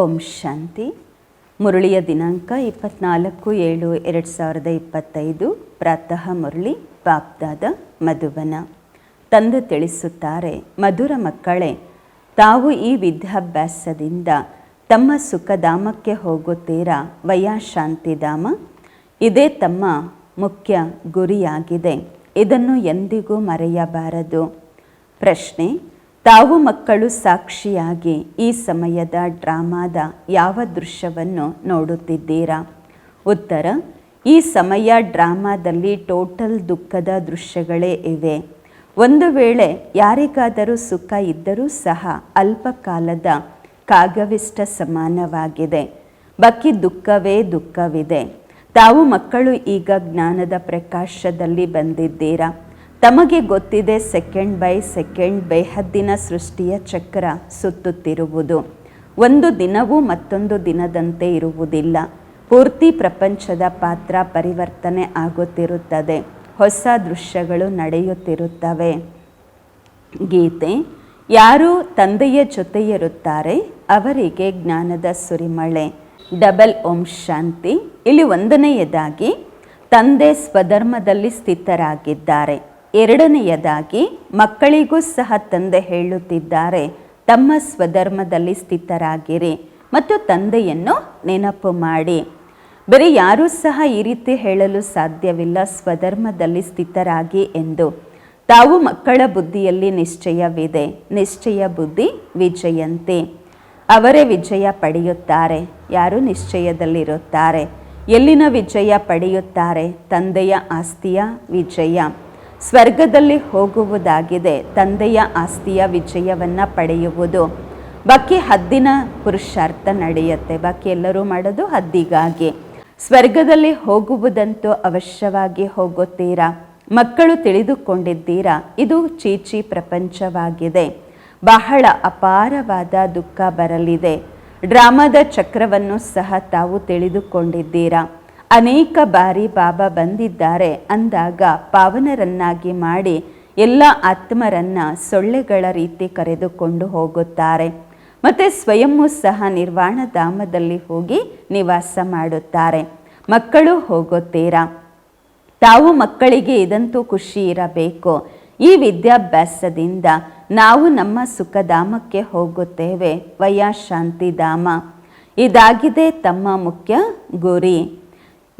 ಓಂ ಶಾಂತಿ. ಮುರಳಿಯ ದಿನಾಂಕ ಇಪ್ಪತ್ನಾಲ್ಕು ಏಳು ಎರಡು ಸಾವಿರದ ಇಪ್ಪತ್ತೈದು. ಪ್ರಾತಃ ಮುರಳಿ ಬಾಪ್ದಾದ ಮಧುವನ. ತಂದೆ ತಿಳಿಸುತ್ತಾರೆ, ಮಧುರ ಮಕ್ಕಳೇ, ತಾವು ಈ ವಿದ್ಯಾಭ್ಯಾಸದಿಂದ ತಮ್ಮ ಸುಖಧಾಮಕ್ಕೆ ಹೋಗುತ್ತೀರಾ ವಯಾ ಶಾಂತಿಧಾಮ ಇದೇ ತಮ್ಮ ಮುಖ್ಯ ಗುರಿಯಾಗಿದೆ. ಇದನ್ನು ಎಂದಿಗೂ ಮರೆಯಬಾರದು. ಪ್ರಶ್ನೆ ತಾವು ಮಕ್ಕಳು ಸಾಕ್ಷಿಯಾಗಿ ಈ ಸಮಯದ ಡ್ರಾಮಾದ ಯಾವ ದೃಶ್ಯವನ್ನು ನೋಡುತ್ತಿದ್ದೀರಾ? ಉತ್ತರ, ಈ ಸಮಯ ಡ್ರಾಮಾದಲ್ಲಿ ಟೋಟಲ್ ದುಃಖದ ದೃಶ್ಯಗಳೇ ಇವೆ. ಒಂದು ವೇಳೆ ಯಾರಿಗಾದರೂ ಸುಖ ಇದ್ದರೂ ಸಹ ಅಲ್ಪಕಾಲದ ಕಾಗವಿಷ್ಟ ಸಮಾನವಾಗಿದೆ. ಬಾಕಿ ದುಃಖವೇ ದುಃಖವಿದೆ. ತಾವು ಮಕ್ಕಳು ಈಗ ಜ್ಞಾನದ ಪ್ರಕಾಶದಲ್ಲಿ ಬಂದಿದ್ದೀರಾ? ತಮಗೆ ಗೊತ್ತಿದೆ ಸೆಕೆಂಡ್ ಬೈ ಸೆಕೆಂಡ್ ಬೇಹದ್ದಿನ ಸೃಷ್ಟಿಯ ಚಕ್ರ ಸುತ್ತುತ್ತಿರುವುದು. ಒಂದು ದಿನವೂ ಮತ್ತೊಂದು ದಿನದಂತೆ ಇರುವುದಿಲ್ಲ. ಪೂರ್ತಿ ಪ್ರಪಂಚದ ಪಾತ್ರ ಪರಿವರ್ತನೆ ಆಗುತ್ತಿರುತ್ತದೆ. ಹೊಸ ದೃಶ್ಯಗಳು ನಡೆಯುತ್ತಿರುತ್ತವೆ. ಗೀತೆ, ಯಾರು ತಂದೆಯ ಜೊತೆಯಿರುತ್ತಾರೆ, ಅವರಿಗೆ ಜ್ಞಾನದ ಸುರಿಮಳೆ. ಡಬಲ್ ಓಂ ಶಾಂತಿ, ಇಲ್ಲಿ ಒಂದನೆಯದಾಗಿ, ತಂದೆ ಸ್ವಧರ್ಮದಲ್ಲಿ ಸ್ಥಿತರಾಗಿದ್ದಾರೆ. ಎರಡನೆಯದಾಗಿ ಮಕ್ಕಳಿಗೂ ಸಹ ತಂದೆ ಹೇಳುತ್ತಿದ್ದಾರೆ, ತಮ್ಮ ಸ್ವಧರ್ಮದಲ್ಲಿ ಸ್ಥಿತರಾಗಿರಿ ಮತ್ತು ತಂದೆಯನ್ನು ನೆನಪು ಮಾಡಿ. ಬರೀ ಯಾರೂ ಸಹ ಈ ರೀತಿ ಹೇಳಲು ಸಾಧ್ಯವಿಲ್ಲ, ಸ್ವಧರ್ಮದಲ್ಲಿ ಸ್ಥಿತರಾಗಿ ಎಂದು. ತಾವು ಮಕ್ಕಳ ಬುದ್ಧಿಯಲ್ಲಿ ನಿಶ್ಚಯವಿದೆ, ನಿಶ್ಚಯ ಬುದ್ಧಿ ವಿಜಯಂತೆ. ಅವರೇ ವಿಜಯ ಪಡೆಯುತ್ತಾರೆ, ಯಾರು ನಿಶ್ಚಯದಲ್ಲಿರುತ್ತಾರೆ? ಎಲ್ಲಿನ ವಿಜಯ ಪಡೆಯುತ್ತಾರೆ? ತಂದೆಯ ಆಸ್ತಿಯ ವಿಜಯ. ಸ್ವರ್ಗದಲ್ಲಿ ಹೋಗುವುದಾಗಿದೆ. ತಂದೆಯ ಆಸ್ತಿಯ ವಿಜಯವನ್ನು ಪಡೆಯುವುದು. ಬಾಕಿ ಹದ್ದಿನ ಪುರುಷಾರ್ಥ ನಡೆಯುತ್ತೆ. ಬಾಕಿ ಎಲ್ಲರೂ ಮಾಡೋದು ಹದ್ದಿಗಾಗಿ. ಸ್ವರ್ಗದಲ್ಲಿ ಹೋಗುವುದಂತೂ ಅವಶ್ಯವಾಗಿ ಹೋಗುತ್ತೀರಾ? ಮಕ್ಕಳು ತಿಳಿದುಕೊಂಡಿದ್ದೀರಾ? ಇದು ಚೀಚಿ ಪ್ರಪಂಚವಾಗಿದೆ. ಬಹಳ ಅಪಾರವಾದ ದುಃಖ ಬರಲಿದೆ. ಡ್ರಾಮಾದ ಚಕ್ರವನ್ನು ಸಹ ತಾವು ತಿಳಿದುಕೊಂಡಿದ್ದೀರಾ? ಅನೇಕ ಬಾರಿ ಬಾಬಾ ಬಂದಿದ್ದಾರೆ ಅಂದಾಗ ಪಾವನರನ್ನಾಗಿ ಮಾಡಿ ಎಲ್ಲ ಆತ್ಮರನ್ನ ಸೊಳ್ಳೆಗಳ ರೀತಿ ಕರೆದುಕೊಂಡು ಹೋಗುತ್ತಾರೆ. ಮತ್ತು ಸ್ವಯಂವೂ ಸಹ ನಿರ್ವಾಣ ಧಾಮದಲ್ಲಿ ಹೋಗಿ ನಿವಾಸ ಮಾಡುತ್ತಾರೆ. ಮಕ್ಕಳು ಹೋಗುತ್ತೀರಾ? ತಾವು ಮಕ್ಕಳಿಗೆ ಇದಂತೂ ಖುಷಿ ಇರಬೇಕು. ಈ ವಿದ್ಯಾಭ್ಯಾಸದಿಂದ ನಾವು ನಮ್ಮ ಸುಖಧಾಮಕ್ಕೆ ಹೋಗುತ್ತೇವೆ. ವಯಾಶಾಂತಿ ಶಾಂತಿಧಾಮ. ಇದಾಗಿದೆ ತಮ್ಮ ಮುಖ್ಯ ಗುರಿ.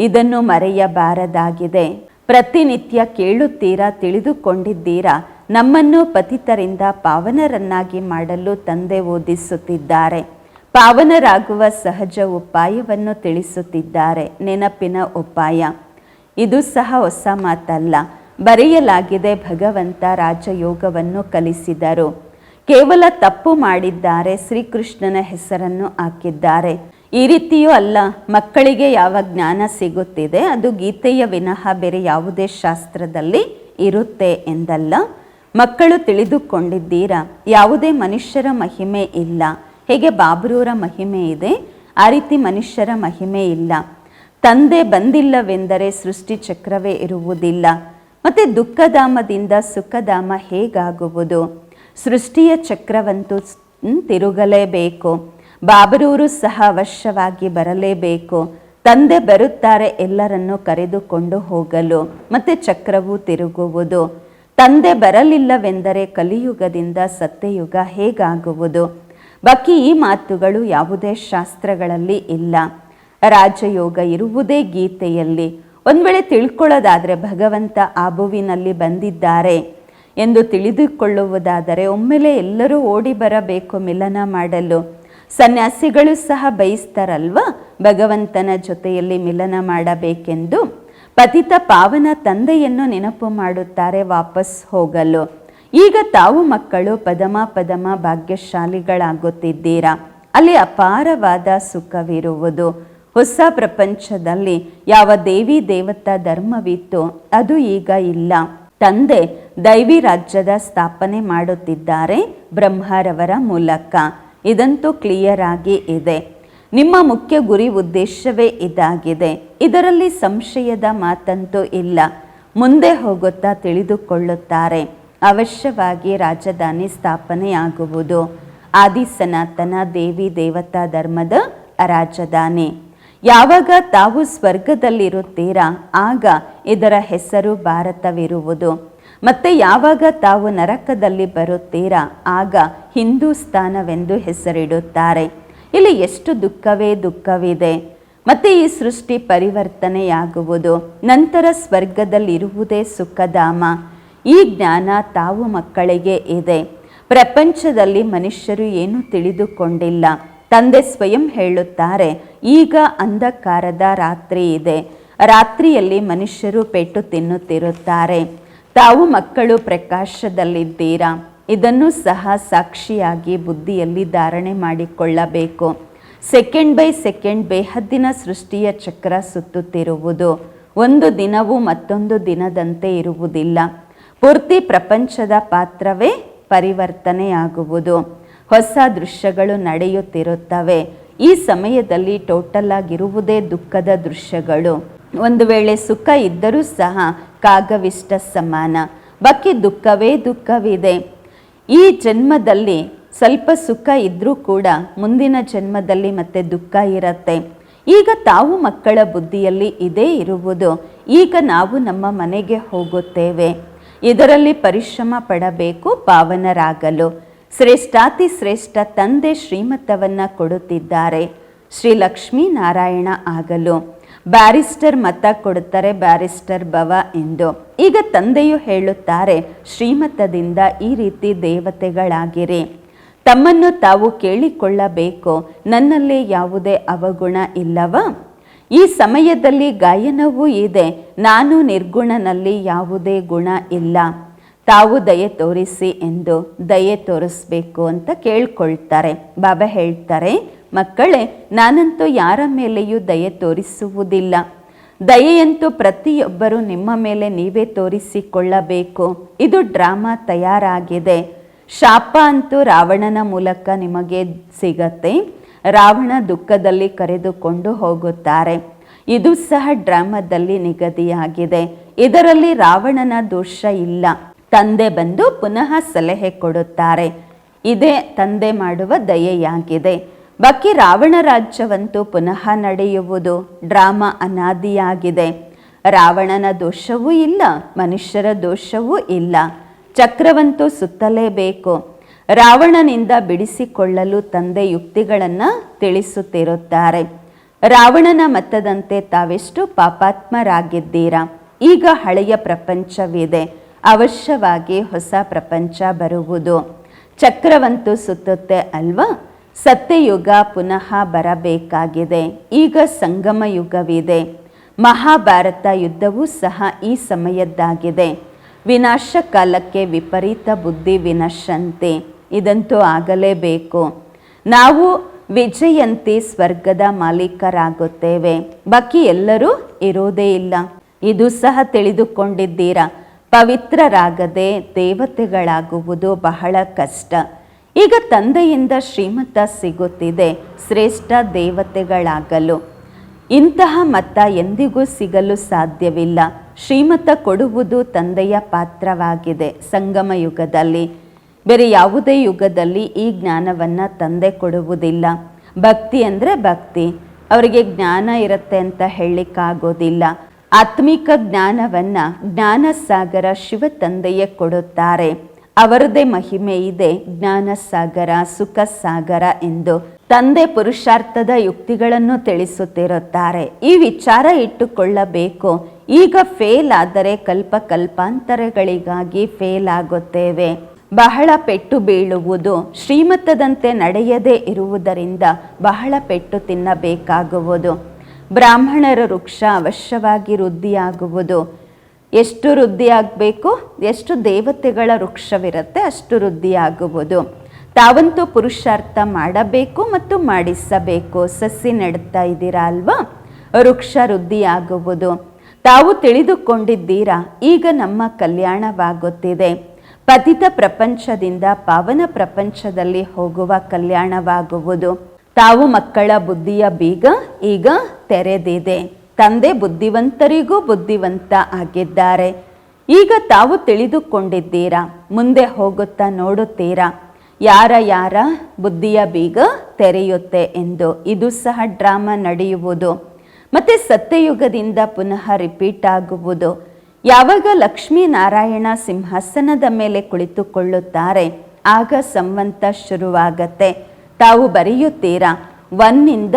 ಇದನ್ನು ಮರೆಯಬಾರದಾಗಿದೆ. ಪ್ರತಿನಿತ್ಯ ಕೇಳುತ್ತೀರಾ, ತಿಳಿದುಕೊಂಡಿದ್ದೀರಾ? ನಮ್ಮನ್ನು ಪತಿತರಿಂದ ಪಾವನರನ್ನಾಗಿ ಮಾಡಲು ತಂದೆ ಓದಿಸುತ್ತಿದ್ದಾರೆ. ಪಾವನರಾಗುವ ಸಹಜ ಉಪಾಯವನ್ನು ತಿಳಿಸುತ್ತಿದ್ದಾರೆ. ನೆನಪಿನ ಉಪಾಯ. ಇದು ಸಹ ಹೊಸ ಮಾತಲ್ಲ. ಬರೆಯಲಾಗಿದೆ, ಭಗವಂತ ರಾಜಯೋಗವನ್ನು ಕಲಿಸಿದರು. ಕೇವಲ ತಪ್ಪು ಮಾಡಿದ್ದಾರೆ, ಶ್ರೀಕೃಷ್ಣನ ಹೆಸರನ್ನು ಹಾಕಿದ್ದಾರೆ. ಈ ರೀತಿಯೂ ಅಲ್ಲ. ಮಕ್ಕಳಿಗೆ ಯಾವ ಜ್ಞಾನ ಸಿಗುತ್ತಿದೆ, ಅದು ಗೀತೆಯ ವಿನಃ ಬೇರೆ ಯಾವುದೇ ಶಾಸ್ತ್ರದಲ್ಲಿ ಇರುತ್ತೆ ಎಂದಲ್ಲ. ಮಕ್ಕಳು ತಿಳಿದುಕೊಂಡಿದ್ದೀರಾ, ಯಾವುದೇ ಮನುಷ್ಯರ ಮಹಿಮೆ ಇಲ್ಲ. ಹೇಗೆ ಬಾಬ್ರೂರ ಮಹಿಮೆ ಇದೆ? ಆ ರೀತಿ ಮನುಷ್ಯರ ಮಹಿಮೆ ಇಲ್ಲ. ತಂದೆ ಬಂದಿಲ್ಲವೆಂದರೆ ಸೃಷ್ಟಿ ಚಕ್ರವೇ ಇರುವುದಿಲ್ಲ. ಮತ್ತು ದುಃಖಧಾಮದಿಂದ ಸುಖಧಾಮ ಹೇಗಾಗುವುದು? ಸೃಷ್ಟಿಯ ಚಕ್ರವಂತೂ ತಿರುಗಲೇಬೇಕು. ಬಾಬರೂರು ಸಹ ಅವಶ್ಯವಾಗಿ ಬರಲೇಬೇಕು. ತಂದೆ ಬರುತ್ತಾರೆ ಎಲ್ಲರನ್ನು ಕರೆದುಕೊಂಡು ಹೋಗಲು, ಮತ್ತೆ ಚಕ್ರವು ತಿರುಗುವುದು. ತಂದೆ ಬರಲಿಲ್ಲವೆಂದರೆ ಕಲಿಯುಗದಿಂದ ಸತ್ಯಯುಗ ಹೇಗಾಗುವುದು? ಬಾಕಿ ಈ ಮಾತುಗಳು ಯಾವುದೇ ಶಾಸ್ತ್ರಗಳಲ್ಲಿ ಇಲ್ಲ. ರಾಜಯೋಗ ಇರುವುದೇ ಗೀತೆಯಲ್ಲಿ. ಒಂದು ವೇಳೆ ತಿಳ್ಕೊಳ್ಳೋದಾದರೆ ಭಗವಂತ ಆಬುವಿನಲ್ಲಿ ಬಂದಿದ್ದಾರೆ ಎಂದು ತಿಳಿದುಕೊಳ್ಳುವುದಾದರೆ ಒಮ್ಮೆಲೆ ಎಲ್ಲರೂ ಓಡಿ ಬರಬೇಕು ಮಿಲನ ಮಾಡಲು. ಸನ್ಯಾಸಿಗಳು ಸಹ ಬಯಸ್ತಾರಲ್ವ? ಭಗವಂತನ ಜೊತೆಯಲ್ಲಿ ಮಿಲನ ಮಾಡಬೇಕೆಂದು. ಪತಿತ ಪಾವನ ತಂದೆಯನ್ನು ನೆನಪು ಮಾಡುತ್ತಾರೆ ವಾಪಸ್ ಹೋಗಲು. ಈಗ ತಾವು ಮಕ್ಕಳು ಪದಮ ಪದಮ ಭಾಗ್ಯಶಾಲಿಗಳಾಗುತ್ತಿದ್ದೀರಾ? ಅಲ್ಲಿ ಅಪಾರವಾದ ಸುಖವಿರುವುದು. ಹೊಸ ಪ್ರಪಂಚದಲ್ಲಿ ಯಾವ ದೇವಿ ದೇವತಾ ಧರ್ಮವಿತ್ತು ಅದು ಈಗ ಇಲ್ಲ. ತಂದೆ ದೈವಿ ರಾಜ್ಯದ ಸ್ಥಾಪನೆ ಮಾಡುತ್ತಿದ್ದಾರೆ ಬ್ರಹ್ಮರವರ ಮೂಲಕ. ಇದಂತೂ ಕ್ಲಿಯರ್ ಆಗಿ ಇದೆ. ನಿಮ್ಮ ಮುಖ್ಯ ಗುರಿ ಉದ್ದೇಶವೇ ಇದಾಗಿದೆ. ಇದರಲ್ಲಿ ಸಂಶಯದ ಮಾತಂತೂ ಇಲ್ಲ. ಮುಂದೆ ಹೋಗುತ್ತಾ ತಿಳಿದುಕೊಳ್ಳುತ್ತಾರೆ. ಅವಶ್ಯವಾಗಿ ರಾಜಧಾನಿ ಸ್ಥಾಪನೆಯಾಗುವುದು. ಆದಿ ಸನಾತನ ದೇವಿ ದೇವತಾ ಧರ್ಮದ ರಾಜಧಾನಿ. ಯಾವಾಗ ತಾವು ಸ್ವರ್ಗದಲ್ಲಿರುತ್ತೀರಾ, ಆಗ ಇದರ ಹೆಸರು ಭಾರತವಿರುವುದು. ಮತ್ತೆ ಯಾವಾಗ ತಾವು ನರಕದಲ್ಲಿ ಬರುತ್ತೀರಾ? ಆಗ ಹಿಂದೂಸ್ತಾನವೆಂದು ಹೆಸರಿಡುತ್ತಾರೆ. ಇಲ್ಲಿ ಎಷ್ಟು ದುಃಖವೇ ದುಃಖವಿದೆ. ಮತ್ತೆ ಈ ಸೃಷ್ಟಿ ಪರಿವರ್ತನೆಯಾಗುವುದು, ನಂತರ ಸ್ವರ್ಗದಲ್ಲಿರುವುದೇ ಸುಖಧಾಮ. ಈ ಜ್ಞಾನ ತಾವು ಮಕ್ಕಳಿಗೆ ಇದೆ. ಪ್ರಪಂಚದಲ್ಲಿ ಮನುಷ್ಯರು ಏನು ತಿಳಿದುಕೊಂಡಿಲ್ಲ. ತಂದೆ ಸ್ವಯಂ ಹೇಳುತ್ತಾರೆ, ಈಗ ಅಂಧಕಾರದ ರಾತ್ರಿ ಇದೆ. ರಾತ್ರಿಯಲ್ಲಿ ಮನುಷ್ಯರು ಪೆಟ್ಟು ತಿನ್ನುತ್ತಿರುತ್ತಾರೆ. ತಾವು ಮಕ್ಕಳು ಪ್ರಕಾಶದಲ್ಲಿದ್ದೀರಾ? ಇದನ್ನು ಸಹ ಸಾಕ್ಷಿಯಾಗಿ ಬುದ್ಧಿಯಲ್ಲಿ ಧಾರಣೆ ಮಾಡಿಕೊಳ್ಳಬೇಕು. ಸೆಕೆಂಡ್ ಬೈ ಸೆಕೆಂಡ್ ಬೇಹದ್ದಿನ ಸೃಷ್ಟಿಯ ಚಕ್ರ ಸುತ್ತುತ್ತಿರುವುದು. ಒಂದು ದಿನವೂ ಮತ್ತೊಂದು ದಿನದಂತೆ ಇರುವುದಿಲ್ಲ. ಪೂರ್ತಿ ಪ್ರಪಂಚದ ಪಾತ್ರವೇ ಪರಿವರ್ತನೆಯಾಗುವುದು. ಹೊಸ ದೃಶ್ಯಗಳು ನಡೆಯುತ್ತಿರುತ್ತವೆ. ಈ ಸಮಯದಲ್ಲಿ ಟೋಟಲ್ ಆಗಿರುವುದೇ ದುಃಖದ ದೃಶ್ಯಗಳು. ಒಂದು ವೇಳೆ ಸುಖ ಇದ್ದರೂ ಸಹ ಕಾಗವಿಷ್ಟ ಸಮಾನ ಬಾಕಿ ದುಃಖವೇ ದುಃಖವಿದೆ. ಈ ಜನ್ಮದಲ್ಲಿ ಸ್ವಲ್ಪ ಸುಖ ಇದ್ರೂ ಕೂಡ ಮುಂದಿನ ಜನ್ಮದಲ್ಲಿ ಮತ್ತೆ ದುಃಖ ಇರತ್ತೆ. ಈಗ ತಾವು ಮಕ್ಕಳ ಬುದ್ಧಿಯಲ್ಲಿ ಇದೇ ಇರುವುದು. ಈಗ ನಾವು ನಮ್ಮ ಮನೆಗೆ ಹೋಗುತ್ತೇವೆ. ಇದರಲ್ಲಿ ಪರಿಶ್ರಮ ಪಡಬೇಕು, ಪಾವನರಾಗಲು. ಶ್ರೇಷ್ಠಾತಿ ಶ್ರೇಷ್ಠ ತಂದೆ ಶ್ರೀಮತವನ್ನ ಕೊಡುತ್ತಿದ್ದಾರೆ. ಶ್ರೀ ಲಕ್ಷ್ಮೀನಾರಾಯಣ ಆಗಲು. ಬ್ಯಾರಿಸ್ಟರ್ ಮತ ಕೊಡುತ್ತಾರೆ ಬ್ಯಾರಿಸ್ಟರ್ ಭವ ಎಂದು. ಈಗ ತಂದೆಯು ಹೇಳುತ್ತಾರೆ, ಶ್ರೀಮತದಿಂದ ಈ ರೀತಿ ದೇವತೆಗಳಾಗಿರಿ. ತಮ್ಮನ್ನು ತಾವು ಕೇಳಿಕೊಳ್ಳಬೇಕು, ನನ್ನಲ್ಲಿ ಯಾವುದೇ ಅವಗುಣ ಇಲ್ಲವ? ಈ ಸಮಯದಲ್ಲಿ ಗಾಯನವೂ ಇದೆ, ನಾನು ನಿರ್ಗುಣನಲ್ಲಿ ಯಾವುದೇ ಗುಣ ಇಲ್ಲ. ತಾವು ದಯೆ ತೋರಿಸಿ ಎಂದು ದಯೆ ತೋರಿಸ್ಬೇಕು ಅಂತ ಕೇಳ್ಕೊಳ್ತಾರೆ. ಬಾಬಾ ಹೇಳ್ತಾರೆ ಮಕ್ಕಳೇ, ನಾನಂತೂ ಯಾರ ಮೇಲೆಯೂ ದಯೆ ತೋರಿಸುವುದಿಲ್ಲ. ದಯೆಯಂತೂ ಪ್ರತಿಯೊಬ್ಬರು ನಿಮ್ಮ ಮೇಲೆ ನೀವೇ ತೋರಿಸಿಕೊಳ್ಳಬೇಕು. ಇದು ಡ್ರಾಮಾ ತಯಾರಾಗಿದೆ. ಶಾಪ ಅಂತೂ ರಾವಣನ ಮೂಲಕ ನಿಮಗೆ ಸಿಗತ್ತೆ. ರಾವಣ ದುಃಖದಲ್ಲಿ ಕರೆದುಕೊಂಡು ಹೋಗುತ್ತಾರೆ. ಇದು ಸಹ ಡ್ರಾಮಾದಲ್ಲಿ ನಿಗದಿಯಾಗಿದೆ. ಇದರಲ್ಲಿ ರಾವಣನ ದೋಷ ಇಲ್ಲ. ತಂದೆ ಬಂದು ಪುನಃ ಸಲಹೆ ಕೊಡುತ್ತಾರೆ. ಇದೇ ತಂದೆ ಮಾಡುವ ದಯೆಯಾಗಿದೆ. ಬಾಕಿ ರಾವಣ ರಾಜ್ಯವಂತೂ ಪುನಃ ನಡೆಯುವುದು ಡ್ರಾಮಾ ಅನಾದಿಯಾಗಿದೆ. ರಾವಣನ ದೋಷವೂ ಇಲ್ಲ, ಮನುಷ್ಯರ ದೋಷವೂ ಇಲ್ಲ. ಚಕ್ರವಂತೂ ಸುತ್ತಲೇಬೇಕು. ರಾವಣನಿಂದ ಬಿಡಿಸಿಕೊಳ್ಳಲು ತಂದೆ ಯುಕ್ತಿಗಳನ್ನು ತಿಳಿಸುತ್ತಿರುತ್ತಾರೆ. ರಾವಣನ ಮತದಂತೆ ತಾವೆಷ್ಟು ಪಾಪಾತ್ಮರಾಗಿದ್ದೀರಾ? ಈಗ ಹಳೆಯ ಪ್ರಪಂಚವಿದೆ. ಅವಶ್ಯವಾಗಿ ಹೊಸ ಪ್ರಪಂಚ ಬರುವುದು. ಚಕ್ರವಂತೂ ಸುತ್ತುತ್ತೆ ಅಲ್ವಾ? ಸತ್ಯಯುಗ ಪುನಃ ಬರಬೇಕಾಗಿದೆ. ಈಗ ಸಂಗಮ ಯುಗವಿದೆ ಮಹಾಭಾರತ ಯುದ್ಧವೂ ಸಹ ಈ ಸಮಯದ್ದಾಗಿದೆ. ವಿನಾಶ ಕಾಲಕ್ಕೆ ವಿಪರೀತ ಬುದ್ಧಿ ವಿನಶಂತೆ. ಇದಂತೂ ಆಗಲೇಬೇಕು. ನಾವು ವಿಜಯಂತಿ ಸ್ವರ್ಗದ ಮಾಲೀಕರಾಗುತ್ತೇವೆ. ಬಾಕಿ ಎಲ್ಲರೂ ಇರೋದೇ ಇಲ್ಲ. ಇದು ಸಹ ತಿಳಿದುಕೊಂಡಿದ್ದೀರಾ. ಪವಿತ್ರರಾಗದೆ ದೇವತೆಗಳಾಗುವುದು ಬಹಳ ಕಷ್ಟ. ಈಗ ತಂದೆಯಿಂದ ಶ್ರೀಮತ ಸಿಗುತ್ತಿದೆ. ಶ್ರೇಷ್ಠ ದೇವತೆಗಳಾಗಲು. ಇಂತಹ ಮತ ಎಂದಿಗೂ ಸಿಗಲು ಸಾಧ್ಯವಿಲ್ಲ. ಶ್ರೀಮತ ಕೊಡುವುದು ತಂದೆಯ ಪಾತ್ರವಾಗಿದೆ ಸಂಗಮ ಯುಗದಲ್ಲಿ. ಬೇರೆ ಯಾವುದೇ ಯುಗದಲ್ಲಿ ಈ ಜ್ಞಾನವನ್ನು ತಂದೆ ಕೊಡುವುದಿಲ್ಲ. ಭಕ್ತಿ ಅಂದರೆ ಭಕ್ತಿ. ಅವರಿಗೆ ಜ್ಞಾನ ಇರುತ್ತೆ ಅಂತ ಹೇಳಲಿಕ್ಕಾಗೋದಿಲ್ಲ. ಆತ್ಮಿಕ ಜ್ಞಾನವನ್ನು ಜ್ಞಾನಸಾಗರ ಶಿವ ತಂದೆಯೇ ಕೊಡುತ್ತಾರೆ. ಅವರದೇ ಮಹಿಮೆ ಇದೆ. ಜ್ಞಾನ ಸಾಗರ ಸುಖ ಸಾಗರ ಎಂದು ತಂದೆ ಪುರುಷಾರ್ಥದ ಯುಕ್ತಿಗಳನ್ನು ತಿಳಿಸುತ್ತಿರುತ್ತಾರೆ. ಈ ವಿಚಾರ ಇಟ್ಟುಕೊಳ್ಳಬೇಕು. ಈಗ ಫೇಲ್ ಆದರೆ ಕಲ್ಪ ಕಲ್ಪಾಂತರಗಳಿಗಾಗಿ ಫೇಲ್ ಆಗುತ್ತೇವೆ. ಬಹಳ ಪೆಟ್ಟು ಬೀಳುವುದು, ಶ್ರೀಮತದಂತೆ ನಡೆಯದೇ ಇರುವುದರಿಂದ ಬಹಳ ಪೆಟ್ಟು ತಿನ್ನಬೇಕಾಗುವುದು. ಬ್ರಾಹ್ಮಣರ ವೃಕ್ಷ ಅವಶ್ಯವಾಗಿ ವೃದ್ಧಿಯಾಗುವುದು. ಎಷ್ಟು ವೃದ್ಧಿಯಾಗಬೇಕು, ಎಷ್ಟು ದೇವತೆಗಳ ವೃಕ್ಷವಿರುತ್ತೆ ಅಷ್ಟು ವೃದ್ಧಿಯಾಗುವುದು. ತಾವಂತೂ ಪುರುಷಾರ್ಥ ಮಾಡಬೇಕು ಮತ್ತು ಮಾಡಿಸಬೇಕು. ಸಸಿ ನೆಡ್ತಾ ಇದ್ದೀರಾ ಅಲ್ವಾ? ವೃಕ್ಷ ವೃದ್ಧಿಯಾಗುವುದು. ತಾವು ತಿಳಿದುಕೊಂಡಿದ್ದೀರಾ, ಈಗ ನಮ್ಮ ಕಲ್ಯಾಣವಾಗುತ್ತಿದೆ. ಪತಿತ ಪ್ರಪಂಚದಿಂದ ಪಾವನ ಪ್ರಪಂಚದಲ್ಲಿ ಹೋಗುವ ಕಲ್ಯಾಣವಾಗುವುದು. ತಾವು ಮಕ್ಕಳ ಬುದ್ಧಿಯ ಬೀಗ ಈಗ ತೆರೆದಿದೆ. ತಂದೆ ಬುದ್ಧಿವಂತರಿಗೂ ಬುದ್ಧಿವಂತ ಆಗಿದ್ದಾರೆ. ಈಗ ತಾವು ತಿಳಿದುಕೊಂಡಿದ್ದೀರಾ? ಮುಂದೆ ಹೋಗುತ್ತಾ ನೋಡುತ್ತೀರಾ? ಯಾರ ಯಾರ ಬುದ್ಧಿಯ ಬೀಗ ತೆರೆಯುತ್ತೆ ಎಂದು ಇದು ಸಹ ಡ್ರಾಮಾ ನಡೆಯುವುದು. ಮತ್ತೆ ಸತ್ಯಯುಗದಿಂದ ಪುನಃ ರಿಪೀಟ್ ಆಗುವುದು. ಯಾವಾಗ ಲಕ್ಷ್ಮೀನಾರಾಯಣ ಸಿಂಹಾಸನದ ಮೇಲೆ ಕುಳಿತುಕೊಳ್ಳುತ್ತಾರೆ, ಆಗ ಸಂವಂತ ಶುರುವಾಗತ್ತೆ. ತಾವು ಬರೆಯುತ್ತೀರಾ? ಒನ್ನಿಂದ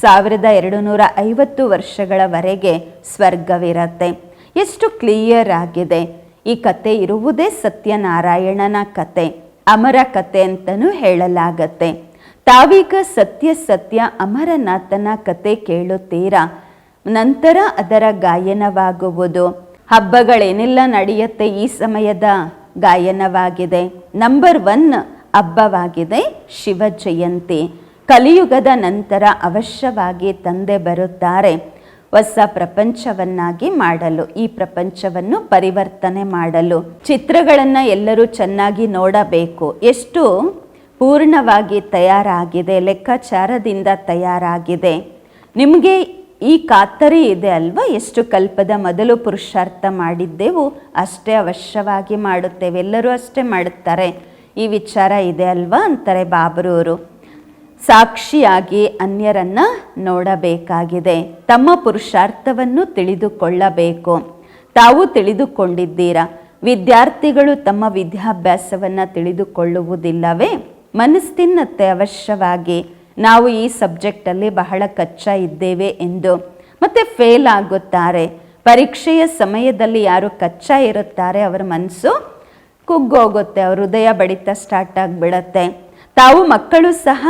ಸಾವಿರದ ಎರಡು ನೂರ ಐವತ್ತು ವರ್ಷಗಳವರೆಗೆ ಸ್ವರ್ಗವಿರತ್ತೆ. ಎಷ್ಟು ಕ್ಲಿಯರ್ ಆಗಿದೆ. ಈ ಕತೆ ಇರುವುದೇ ಸತ್ಯನಾರಾಯಣನ ಕತೆ. ಅಮರ ಕತೆ ಅಂತಲೂ ಹೇಳಲಾಗತ್ತೆ. ತಾವೀಗ ಸತ್ಯ ಸತ್ಯ ಅಮರನಾಥನ ಕತೆ ಕೇಳುತ್ತೀರಾ. ನಂತರ ಅದರ ಗಾಯನವಾಗುವುದು. ಹಬ್ಬಗಳೇನೆಲ್ಲ ನಡೆಯುತ್ತೆ ಈ ಸಮಯದ ಗಾಯನವಾಗಿದೆ. ನಂಬರ್ ಒನ್ ಹಬ್ಬವಾಗಿದೆ ಶಿವ ಜಯಂತಿ ಕಲಿಯುಗದ ನಂತರ ಅವಶ್ಯವಾಗಿ ತಂದೆ ಬರುತ್ತಾರೆ. ಹೊಸ ಪ್ರಪಂಚವನ್ನಾಗಿ ಮಾಡಲು, ಈ ಪ್ರಪಂಚವನ್ನು ಪರಿವರ್ತನೆ ಮಾಡಲು ಚಿತ್ರಗಳನ್ನು ಎಲ್ಲರೂ ಚೆನ್ನಾಗಿ ನೋಡಬೇಕು. ಎಷ್ಟು ಪೂರ್ಣವಾಗಿ ತಯಾರಾಗಿದೆ, ಲೆಕ್ಕಾಚಾರದಿಂದ ತಯಾರಾಗಿದೆ. ನಿಮಗೆ ಈ ಖಾತರಿ ಇದೆ ಅಲ್ವಾ? ಎಷ್ಟು ಕಲ್ಪದ ಮೊದಲು ಪುರುಷಾರ್ಥ ಮಾಡಿದ್ದೆವು, ಅಷ್ಟೇ ಅವಶ್ಯವಾಗಿ ಮಾಡುತ್ತೇವೆ, ಎಲ್ಲರೂ ಅಷ್ಟೇ ಮಾಡುತ್ತಾರೆ. ಈ ವಿಚಾರ ಇದೆ ಅಲ್ವಾ? ಅಂತಾರೆ ಬಾಬರೂರು. ಸಾಕ್ಷಿಯಾಗಿ ಅನ್ಯರನ್ನ ನೋಡಬೇಕಾಗಿದೆ. ತಮ್ಮ ಪುರುಷಾರ್ಥವನ್ನು ತಿಳಿದುಕೊಳ್ಳಬೇಕು. ತಾವು ತಿಳಿದುಕೊಂಡಿದ್ದೀರಾ? ವಿದ್ಯಾರ್ಥಿಗಳು ತಮ್ಮ ವಿದ್ಯಾಭ್ಯಾಸವನ್ನು ತಿಳಿದುಕೊಳ್ಳುವುದಿಲ್ಲವೇ? ಮನಸ್ಸಿನತ್ತೆ ಅವಶ್ಯವಾಗಿ ನಾವು ಈ ಸಬ್ಜೆಕ್ಟಲ್ಲಿ ಬಹಳ ಕಚ್ಚಾ ಇದ್ದೇವೆ ಎಂದು. ಮತ್ತೆ ಫೇಲ್ ಆಗುತ್ತಾರೆ. ಪರೀಕ್ಷೆಯ ಸಮಯದಲ್ಲಿ ಯಾರು ಕಚ್ಚಾ ಇರುತ್ತಾರೆ ಅವರ ಮನಸ್ಸು ಕುಗ್ಗೋಗುತ್ತೆ, ಅವ್ರ ಹೃದಯ ಬಡಿತ ಸ್ಟಾರ್ಟ್ ಆಗಿಬಿಡತ್ತೆ. ತಾವು ಮಕ್ಕಳು ಸಹ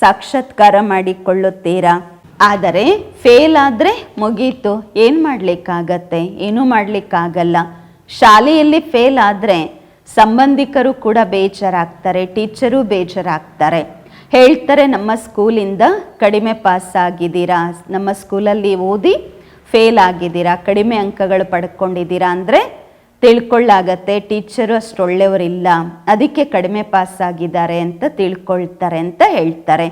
ಸಾಕ್ಷಾತ್ಕಾರ ಮಾಡಿಕೊಳ್ಳುತ್ತೀರಾ? ಆದರೆ ಫೇಲ್ ಆದರೆ ಮುಗೀತು. ಏನು ಮಾಡಲಿಕ್ಕಾಗತ್ತೆ? ಏನೂ ಮಾಡಲಿಕ್ಕಾಗಲ್ಲ. ಶಾಲೆಯಲ್ಲಿ ಫೇಲ್ ಆದರೆ ಸಂಬಂಧಿಕರು ಕೂಡ ಬೇಜಾರಾಗ್ತಾರೆ, ಟೀಚರು ಬೇಜಾರಾಗ್ತಾರೆ. ಹೇಳ್ತಾರೆ, ನಮ್ಮ ಸ್ಕೂಲಿಂದ ಕಡಿಮೆ ಪಾಸ್ ಆಗಿದ್ದೀರಾ? ನಮ್ಮ ಸ್ಕೂಲಲ್ಲಿ ಓದಿ ಫೇಲ್ ಆಗಿದ್ದೀರಾ? ಕಡಿಮೆ ಅಂಕಗಳು ಪಡ್ಕೊಂಡಿದ್ದೀರಾ? ಅಂದರೆ ತಿಳ್ಕೊಳ್ಳಾಗತ್ತೆ, ಟೀಚರು ಅಷ್ಟು ಒಳ್ಳೆಯವರಿಲ್ಲ, ಅದಕ್ಕೆ ಕಡಿಮೆ ಪಾಸ್ ಆಗಿದ್ದಾರೆ ಅಂತ ತಿಳ್ಕೊಳ್ತಾರೆ ಅಂತ ಹೇಳ್ತಾರೆ.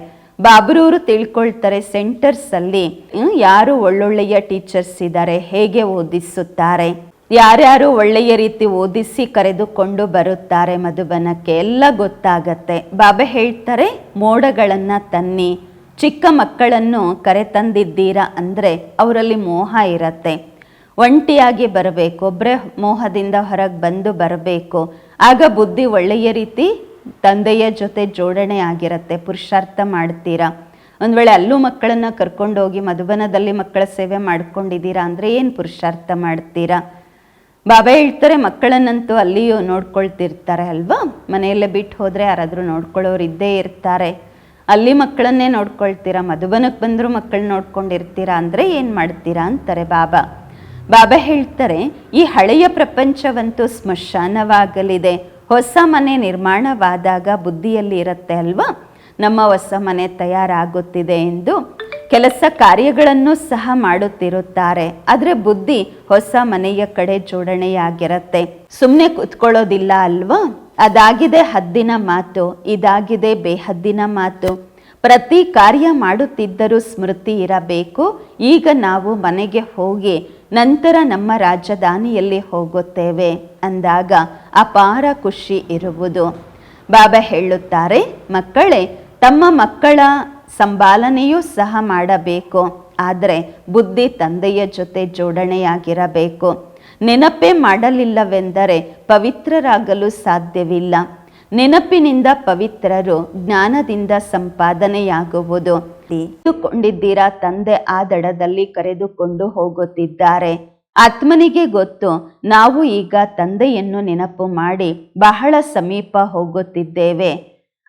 ಬಾಬ್ರೂರು ತಿಳ್ಕೊಳ್ತಾರೆ ಸೆಂಟರ್ಸಲ್ಲಿ ಯಾರು ಒಳ್ಳೊಳ್ಳೆಯ ಟೀಚರ್ಸ್ ಇದ್ದಾರೆ, ಹೇಗೆ ಓದಿಸುತ್ತಾರೆ, ಯಾರ್ಯಾರು ಒಳ್ಳೆಯ ರೀತಿ ಓದಿಸಿ ಕರೆದುಕೊಂಡು ಬರುತ್ತಾರೆ ಮಧುಬನಕ್ಕೆ, ಎಲ್ಲ ಗೊತ್ತಾಗತ್ತೆ. ಬಾಬೆ ಹೇಳ್ತಾರೆ, ಮೋಡಗಳನ್ನು ತನ್ನಿ, ಚಿಕ್ಕ ಮಕ್ಕಳನ್ನು ಕರೆತಂದಿದ್ದೀರಾ ಅಂದರೆ ಅವರಲ್ಲಿ ಮೋಹ ಇರತ್ತೆ. ಒಂಟಿಯಾಗಿ ಬರಬೇಕು ಒಬ್ಬರೇ ಮೋಹದಿಂದ ಹೊರಗೆ ಬಂದು ಬರಬೇಕು. ಆಗ ಬುದ್ಧಿ ಒಳ್ಳೆಯ ರೀತಿ ತಂದೆಯ ಜೊತೆ ಜೋಡಣೆ ಆಗಿರುತ್ತೆ, ಪುರುಷಾರ್ಥ ಮಾಡ್ತೀರಾ? ಒಂದು ವೇಳೆ ಅಲ್ಲೂ ಮಕ್ಕಳನ್ನು ಕರ್ಕೊಂಡೋಗಿ ಮಧುಬನದಲ್ಲಿ ಮಕ್ಕಳ ಸೇವೆ ಮಾಡ್ಕೊಂಡಿದ್ದೀರಾ ಅಂದರೆ ಏನು ಪುರುಷಾರ್ಥ ಮಾಡ್ತೀರಾ? ಬಾಬಾ ಹೇಳ್ತಾರೆ, ಮಕ್ಕಳನ್ನಂತೂ ಅಲ್ಲಿಯೂ ನೋಡ್ಕೊಳ್ತಿರ್ತಾರೆ ಅಲ್ವಾ? ಮನೆಯಲ್ಲೇ ಬಿಟ್ಟು ಹೋದರೆ ಯಾರಾದರೂ ನೋಡ್ಕೊಳ್ಳೋರು ಇದ್ದೇ ಇರ್ತಾರೆ. ಅಲ್ಲಿ ಮಕ್ಕಳನ್ನೇ ನೋಡ್ಕೊಳ್ತೀರಾ? ಮಧುಬನಕ್ಕೆ ಬಂದರೂ ಮಕ್ಕಳು ನೋಡ್ಕೊಂಡಿರ್ತೀರಾ ಅಂದರೆ ಏನು ಮಾಡ್ತೀರಾ ಅಂತಾರೆ ಬಾಬಾ. ಬಾಬಾ ಹೇಳ್ತಾರೆ, ಈ ಹಳೆಯ ಪ್ರಪಂಚವಂತೂ ಸ್ಮಶಾನವಾಗಲಿದೆ. ಹೊಸ ಮನೆ ನಿರ್ಮಾಣವಾದಾಗ ಬುದ್ಧಿಯಲ್ಲಿ ಇರುತ್ತೆ ಅಲ್ವಾ? ನಮ್ಮ ಹೊಸ ಮನೆ ತಯಾರಾಗುತ್ತಿದೆ ಎಂದು ಕೆಲಸ ಕಾರ್ಯಗಳನ್ನು ಸಹ ಮಾಡುತ್ತಿರುತ್ತಾರೆ. ಆದರೆ ಬುದ್ಧಿ ಹೊಸ ಮನೆಯ ಕಡೆ ಜೋಡಣೆಯಾಗಿರುತ್ತೆ. ಸುಮ್ಮನೆ ಕೂತ್ಕೊಳ್ಳೋದಿಲ್ಲ ಅಲ್ವಾ? ಅದಾಗಿದೆ ಹದ್ದಿನ ಮಾತು, ಇದಾಗಿದೆ ಬೇಹದ್ದಿನ ಮಾತು. ಪ್ರತಿ ಕಾರ್ಯ ಮಾಡುತ್ತಿದ್ದರೂ ಸ್ಮೃತಿ ಇರಬೇಕು. ಈಗ ನಾವು ಮನೆಗೆ ಹೋಗಿ ನಂತರ ನಮ್ಮ ರಾಜಧಾನಿಯಲ್ಲಿ ಹೋಗುತ್ತೇವೆ ಅಂದಾಗ ಅಪಾರ ಖುಷಿ ಇರುವುದು. ಬಾಬಾ ಹೇಳುತ್ತಾರೆ, ಮಕ್ಕಳೇ, ತಮ್ಮ ಮಕ್ಕಳ ಸಂಭಾಲನೆಯೂ ಸಹ ಮಾಡಬೇಕು. ಆದರೆ ಬುದ್ಧಿ ತಂದೆಯ ಜೊತೆ ಜೋಡಣೆಯಾಗಿರಬೇಕು. ನೆನಪೇ ಮಾಡಲಿಲ್ಲವೆಂದರೆ ಪವಿತ್ರರಾಗಲು ಸಾಧ್ಯವಿಲ್ಲ. ನೆನಪಿನಿಂದ ಪವಿತ್ರರು ಜ್ಞಾನದಿಂದ ಸಂಪಾದನೆಯಾಗುವುದು. ತಿಳಿದುಕೊಂಡಿದ್ದೀರಾ? ತಂದೆ ಆ ದಡದಲ್ಲಿ ಕರೆದುಕೊಂಡು ಹೋಗುತ್ತಿದ್ದಾರೆ. ಆತ್ಮನಿಗೆ ಗೊತ್ತು, ನಾವು ಈಗ ತಂದೆಯನ್ನು ನೆನಪು ಮಾಡಿ ಬಹಳ ಸಮೀಪ ಹೋಗುತ್ತಿದ್ದೇವೆ.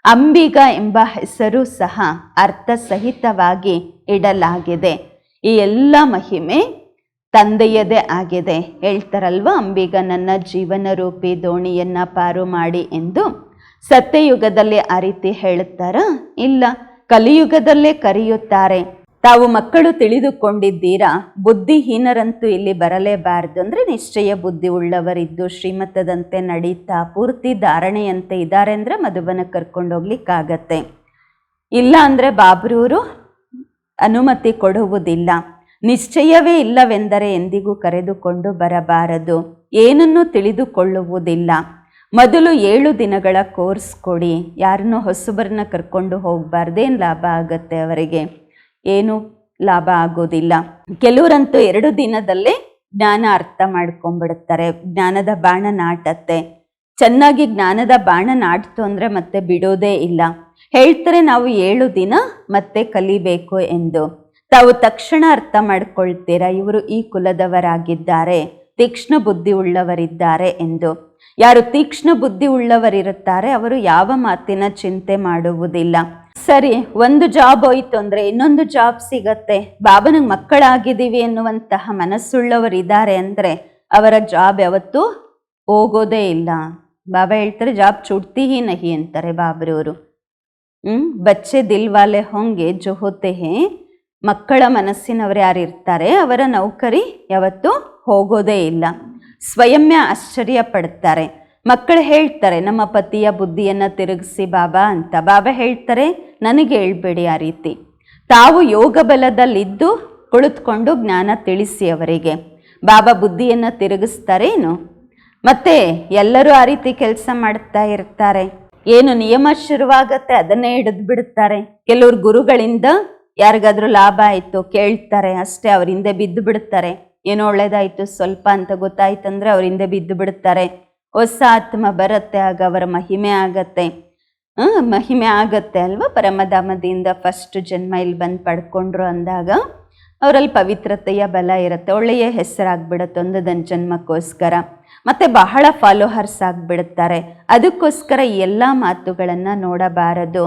ಅಂಬಿಗ ಎಂಬ ಹೆಸರು ಸಹ ಅರ್ಥಸಹಿತವಾಗಿ ಇಡಲಾಗಿದೆ. ಈ ಎಲ್ಲ ಮಹಿಮೆ ತಂದೆಯದೇ ಆಗಿದೆ. ಹೇಳ್ತಾರಲ್ವ, ಅಂಬಿಗ ನನ್ನ ಜೀವನ ರೂಪಿ ದೋಣಿಯನ್ನ ಪಾರು ಮಾಡಿ ಎಂದು? ಸತ್ಯಯುಗದಲ್ಲಿ ಆ ರೀತಿ ಹೇಳುತ್ತಾರ? ಇಲ್ಲ, ಕಲಿಯುಗದಲ್ಲೇ ಕರೆಯುತ್ತಾರೆ. ತಾವು ಮಕ್ಕಳು ತಿಳಿದುಕೊಂಡಿದ್ದೀರಾ? ಬುದ್ಧಿಹೀನರಂತೂ ಇಲ್ಲಿ ಬರಲೇಬಾರದು ಅಂದರೆ ನಿಶ್ಚಯ ಬುದ್ಧಿ ಉಳ್ಳವರಿದ್ದು ಶ್ರೀಮತದಂತೆ ನಡೀತಾ ಪೂರ್ತಿ ಧಾರಣೆಯಂತೆ ಇದ್ದಾರೆ ಅಂದರೆ ಮಧುಬನ ಕರ್ಕೊಂಡೋಗ್ಲಿಕ್ಕಾಗತ್ತೆ. ಇಲ್ಲ ಅಂದರೆ ಬಾಬ್ರೂರು ಅನುಮತಿ ಕೊಡುವುದಿಲ್ಲ. ನಿಶ್ಚಯವೇ ಇಲ್ಲವೆಂದರೆ ಎಂದಿಗೂ ಕರೆದುಕೊಂಡು ಬರಬಾರದು. ಏನನ್ನೂ ತಿಳಿದುಕೊಳ್ಳುವುದಿಲ್ಲ. ಮೊದಲು ಏಳು ದಿನಗಳ ಕೋರ್ಸ್ ಕೊಡಿ. ಯಾರನ್ನು ಹೊಸಬರನ್ನ ಕರ್ಕೊಂಡು ಹೋಗಬಾರ್ದೇನು ಲಾಭ ಆಗುತ್ತೆ ಅವರಿಗೆ? ಏನು ಲಾಭ ಆಗೋದಿಲ್ಲ. ಕೆಲವರಂತೂ ಎರಡು ದಿನದಲ್ಲೇ ಜ್ಞಾನ ಅರ್ಥ ಮಾಡ್ಕೊಂಡ್ಬಿಡುತ್ತಾರೆ ಜ್ಞಾನದ ಬಾಣ ನಾಟತ್ತೆ. ಚೆನ್ನಾಗಿ ಜ್ಞಾನದ ಬಾಣ ನಾಟ್ತು ಅಂದರೆ ಮತ್ತೆ ಬಿಡೋದೇ ಇಲ್ಲ. ಹೇಳ್ತಾರೆ ನಾವು ಏಳು ದಿನ ಮತ್ತೆ ಕಲಿಬೇಕು ಎಂದು. ತಾವು ತಕ್ಷಣ ಅರ್ಥ ಮಾಡ್ಕೊಳ್ತೀರಾ? ಇವರು ಈ ಕುಲದವರಾಗಿದ್ದಾರೆ, ತೀಕ್ಷ್ಣ ಬುದ್ಧಿ ಉಳ್ಳವರಿದ್ದಾರೆ ಎಂದು. ಯಾರು ತೀಕ್ಷ್ಣ ಬುದ್ಧಿ ಉಳ್ಳವರಿರುತ್ತಾರೆ, ಅವರು ಯಾವ ಮಾತಿನ ಚಿಂತೆ ಮಾಡುವುದಿಲ್ಲ. ಸರಿ, ಒಂದು ಜಾಬ್ ಹೋಯ್ತು ಅಂದರೆ ಇನ್ನೊಂದು ಜಾಬ್ ಸಿಗತ್ತೆ. ಬಾಬನಿಗೆ ಮಕ್ಕಳಾಗಿದ್ದೀವಿ ಎನ್ನುವಂತಹ ಮನಸ್ಸುಳ್ಳವರಿದ್ದಾರೆ ಅಂದ್ರೆ ಅವರ ಜಾಬ್ ಯಾವತ್ತೂ ಹೋಗೋದೇ ಇಲ್ಲ. ಬಾಬಾ ಹೇಳ್ತಾರೆ, ಜಾಬ್ ಚುಡ್ತಿ ಹಿ ನಹಿ ಅಂತಾರೆ ಬಾಬ್ರವರು ಹ್ಮ್, ಬಚ್ಚೆ ದಿಲ್ವಾಲೆ ಹೊಂಗೆ ಜೊ ಮಕ್ಕಳ ಮನಸ್ಸಿನವರು ಯಾರು ಇರ್ತಾರೆ ಅವರ ನೌಕರಿ ಯಾವತ್ತೂ ಹೋಗೋದೇ ಇಲ್ಲ. ಸ್ವಯಂಯ ಆಶ್ಚರ್ಯ ಪಡ್ತಾರೆ ಮಕ್ಕಳು ಹೇಳ್ತಾರೆ, ನಮ್ಮ ಪತಿಯ ಬುದ್ಧಿಯನ್ನು ತಿರುಗಿಸಿ ಬಾಬಾ ಅಂತ. ಬಾಬಾ ಹೇಳ್ತಾರೆ, ನನಗೆ ಹೇಳ್ಬೇಡಿ ಆ ರೀತಿ. ತಾವು ಯೋಗ ಬಲದಲ್ಲಿದ್ದು ಕುಳಿತುಕೊಂಡು ಜ್ಞಾನ ತಿಳಿಸಿ ಅವರಿಗೆ ಬಾಬಾ ಬುದ್ಧಿಯನ್ನು ತಿರುಗಿಸ್ತಾರೇನು? ಮತ್ತೆ ಎಲ್ಲರೂ ಆ ರೀತಿ ಕೆಲಸ ಮಾಡ್ತಾ ಇರ್ತಾರೆ. ಏನು ನಿಯಮ ಶುರುವಾಗತ್ತೆ, ಅದನ್ನೇ ಹಿಡಿದು ಬಿಡುತ್ತಾರೆ ಕೆಲವ್ರು ಗುರುಗಳಿಂದ ಯಾರಿಗಾದ್ರೂ ಲಾಭ ಆಯಿತು ಕೇಳ್ತಾರೆ, ಅಷ್ಟೇ ಅವ್ರ ಹಿಂದೆ ಬಿದ್ದು ಬಿಡುತ್ತಾರೆ ಏನೋ ಒಳ್ಳೇದಾಯಿತು ಸ್ವಲ್ಪ ಅಂತ ಗೊತ್ತಾಯ್ತಂದ್ರೆ ಅವ್ರ ಹಿಂದೆ ಬಿದ್ದು ಬಿಡುತ್ತಾರೆ ಹೊಸ ಆತ್ಮ ಬರುತ್ತೆ ಆಗ ಅವರ ಮಹಿಮೆ ಆಗತ್ತೆ. ಹ್ಮ್, ಮಹಿಮೆ ಆಗತ್ತೆ ಅಲ್ವಾ? ಪರಮಧಾಮದಿಂದ ಫಸ್ಟ್ ಜನ್ಮ ಇಲ್ಲಿ ಬಂದು ಪಡ್ಕೊಂಡ್ರು ಅಂದಾಗ ಅವರಲ್ಲಿ ಪವಿತ್ರತೆಯ ಬಲ ಇರುತ್ತೆ ಒಳ್ಳೆಯ ಹೆಸರಾಗ್ಬಿಡುತ್ತೆ ಒಂದು ದನ್ ಜನ್ಮಕ್ಕೋಸ್ಕರ. ಮತ್ತೆ ಬಹಳ ಫಾಲೋಹರ್ಸ್ ಆಗಿಬಿಡುತ್ತಾರೆ ಅದಕ್ಕೋಸ್ಕರ ಎಲ್ಲ ಮಾತುಗಳನ್ನು ನೋಡಬಾರದು.